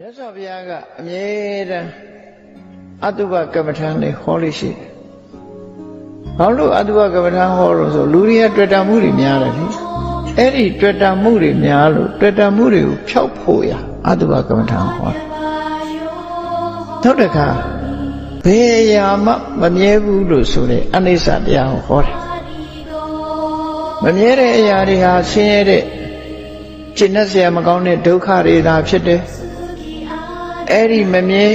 မြတ်စွာဘုရားကအမြဲတမ်းအတုပကမ္မထာလေးဟောလို့ရှိတယ်။ဘာလို့အတုပကမ္မထာဟောလို့ဆိုလူတွေကတွေ့တာမှုတွေများတယ်လေ။အဲ့ဒီတွေ့တာမှုတွေများလို့တွေ့တာမှုတွေကိုဖျောက်ဖို့ရအတုပကမ္မထာဟောတယ်။နောက်တစ်ခါဘယ်အရာမှမမြဲဘူးလို့ဆိုတဲ့အနိစ္စတရားကိုဟောတယ်။မမြဲတဲ့အရာတွေဟာဆင်းရဲတဲ့စိတ်နဲ့ဆရာမကောင်းတဲ့ဒုက္ခတွေသာဖြစ်တယ်။ အဲ့ဒီမမြဲ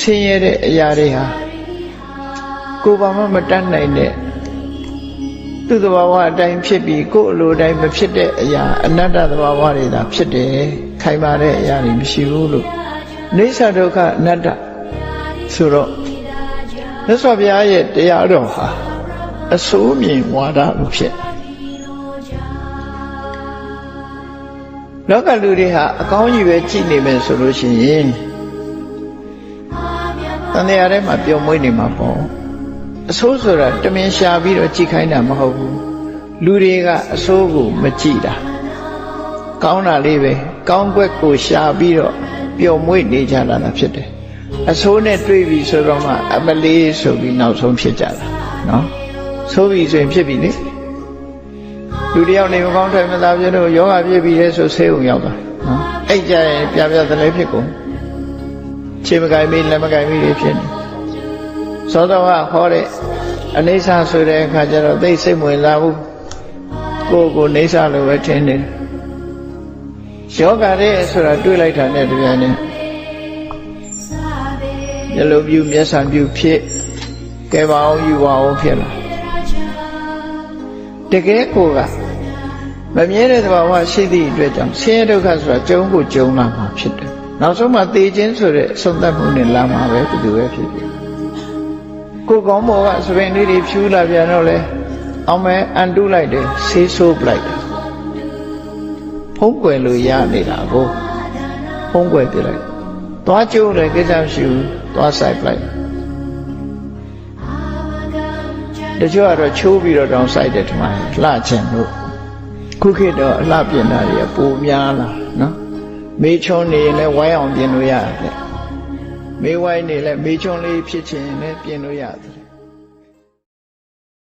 ဆင်းရဲတဲ့အရာတွေဟာကိုယ်ဘာမှမတတ်နိုင်တဲ့သူ့သဘာဝအတိုင်းဖြစ်ပြီးကိုယ်အလိုတိုင်းမဖြစ်တဲ့အရာအနတ္တသဘာဝတွေသာဖြစ်တယ်ခိုင်မာတဲ့အရာတွေမရှိဘူးလို့နေသဒုက္ခအနတ္တဆိုတော့မြတ်စွာဘုရားရဲ့တရားတော်ဟာအစိုးမြင်ဝါဒလို့ဖြစ်လောကလူတွေဟာအကောင်းကြီးပဲကြည့်နေမယ်ဆိုလို့ရှိရင် တန်တရားထဲမှာပျော်မွေးနေမှာပေါ့အဆိုးဆိုတာတမင်ရှာပြီးတော့ကြည်ခိုင်းတာမဟုတ်ဘူးလူတွေကအဆိုးကိုမကြည့်တာကောင်းတာလေးပဲကောင်းကွက်ကိုရှာပြီးတော့ပျော်မွေးနေကြတာလားဖြစ်တယ်အဆိုးနဲ့တွေ့ပြီဆိုတော့မှအမလေးဆိုပြီးနောက်ဆုံးဖြစ်ကြတာနော်ဆိုးပြီဆိုရင်ဖြစ်ပြီလေလူတယောက်နေမကောင်းထိုင်မသာပြလို့ယောဂပြည့်ပြီလေဆိုဆေးုံရောက်တာနော်အဲ့ကြရင်ပြပြသလဲဖြစ်ကုန် ခြေမကင်မိလက်မကင်မိတွေဖြစ်နေသောတော်ကဟောတဲ့အနိစ္စဆိုတဲ့အခါကျတော့သိစိတ်ဝင်လာဘူးကိုယ်ကိုနေဆလို့ပဲထင်နေယောဂတဲ့ဆိုတာတွေးလိုက်တာနဲ့တပြိုင်နက်မျက်လုံးပြူမျက်စံပြူဖြစ်ကဲပါအောင်ယူပါအောင်ဖြစ်လာတကယ်ကိုကမမြဲတဲ့သဘာဝရှိသည့်အတွက်ကြောင့်ဆင်းရဲဒုက္ခဆိုတာကြုံကိုကြုံလာမှာဖြစ်တယ် နောက်ဆုံးမှသေခြင်းဆိုတဲ့အဆုံးသတ်မှုနဲ့လာမှာပဲဘယ်သူပဲဖြစ်ဖြစ်ကိုကောင်းဘောကသပင်လေးတွေဖြူလာပြန်တော့လေအောင်မဲအန်တုလိုက်တယ်ဆေးဆိုးပလိုက်တယ်ဖုံးကွယ်လို့ရနေတာကိုဖုံးကွယ်ပြလိုက်သွားကျိုးတယ်ကိစ္စမရှိဘူးသွားဆိုင်ပလိုက်တချို့ကတော့ချိုးပြီးတော့တောင်းဆိုင်တယ်ထမလှချင်လို့ခုခေတ်တော့အလှပြင်တာတွေပိုများလာနော် မေးချုံနေရင်လည်းဝိုင်းအောင်ပြင်လို့ရတယ်မေးဝိုင်းနေလည်းမေးချုံလေးဖြစ်ချင်လည်းပြင်လို့ရတယ်